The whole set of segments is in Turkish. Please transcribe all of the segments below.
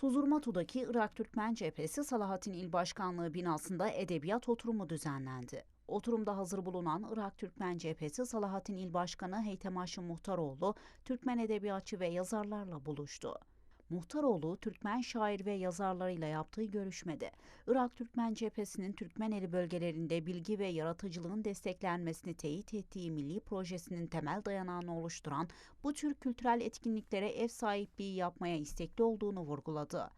Tuzurmatu'daki Irak Türkmen Cephesi Salahattin İl Başkanlığı binasında edebiyat oturumu düzenlendi. Oturumda hazır bulunan Irak Türkmen Cephesi Salahattin İl Başkanı Heytem Haşim Muhtaroğlu, Türkmen edebiyatçı ve yazarlarla buluştu. Muhtaroğlu, Türkmen şair ve yazarlarıyla yaptığı görüşmede, Irak Türkmen Cephesi'nin Türkmeneli bölgelerinde bilgi ve yaratıcılığın desteklenmesini teyit ettiği milli projesinin temel dayanağını oluşturan bu tür kültürel etkinliklere ev sahipliği yapmaya istekli olduğunu vurguladı.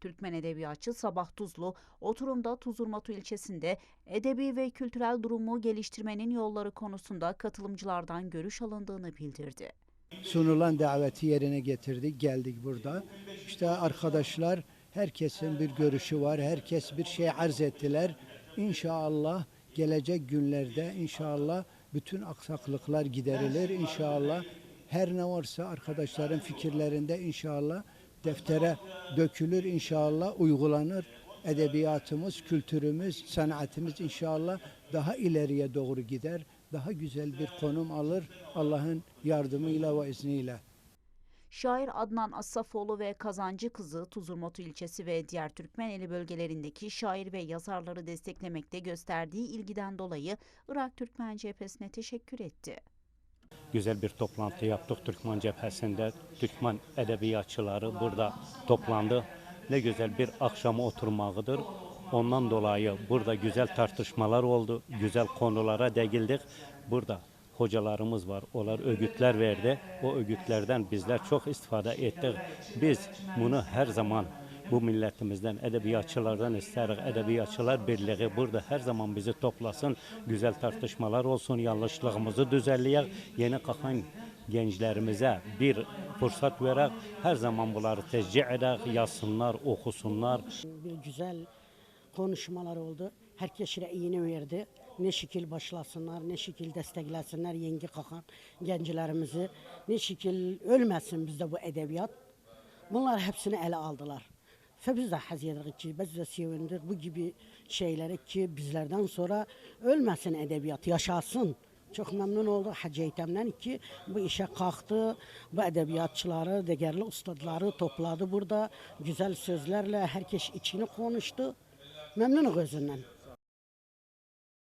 Türkmen edebiyatçı Sabah Tuzlu, oturumda Tuzurmatu ilçesinde edebi ve kültürel durumu geliştirmenin yolları konusunda katılımcılardan görüş alındığını bildirdi. Sunulan daveti yerine getirdik, geldik burada. İşte arkadaşlar herkesin bir görüşü var, herkes bir şey arz ettiler. İnşallah gelecek günlerde inşallah bütün aksaklıklar giderilir. İnşallah her ne varsa arkadaşların fikirlerinde inşallah deftere dökülür, inşallah uygulanır. Edebiyatımız, kültürümüz, sanatımız inşallah daha ileriye doğru gider. Daha güzel bir konum alır Allah'ın yardımıyla ve izniyle. Şair Adnan Assafoğlu ve Kazancı Kızı Tuzurmatu ilçesi ve diğer Türkmeneli bölgelerindeki şair ve yazarları desteklemekte gösterdiği ilgiden dolayı Irak Türkmen Cephesi'ne teşekkür etti. Güzel bir toplantı yaptık Türkmen cephesinde. Türkmen edebiyatçıları burada toplandı. Ne güzel bir akşama oturmağıdır. Ondan dolayı burada güzel tartışmalar oldu. Güzel konulara değildik. Burada hocalarımız var. Onlar öğütler verdi. O öğütlerden bizler çok istifade ettik. Biz bunu her zaman bu milletimizden, edebiyatçılardan isteriz. Edebiyatçılar Birliği burada her zaman bizi toplasın. Güzel tartışmalar olsun, yanlışlığımızı düzenleyek. Yeni kalkan gençlerimize bir fırsat vererek her zaman bunları teşcih ederek yazsınlar, okusunlar. güzel konuşmalar oldu. Herkes iğne verdi. Ne şekil başlasınlar, ne şekil desteklesinler yeni kalkan gençlerimizi. Ne şekil ölmesin bizde bu edebiyat. Bunlar hepsini ele aldılar. Ve biz de haz ki, biz de sevindik bu gibi şeyleri ki bizlerden sonra ölmesin edebiyat, yaşasın. Çok memnun olduk Hacı Eytem'den ki bu işe kalktı. Bu edebiyatçıları, değerli ustadları topladı burada. Güzel sözlerle herkes içini konuştu. Memnunum özünden.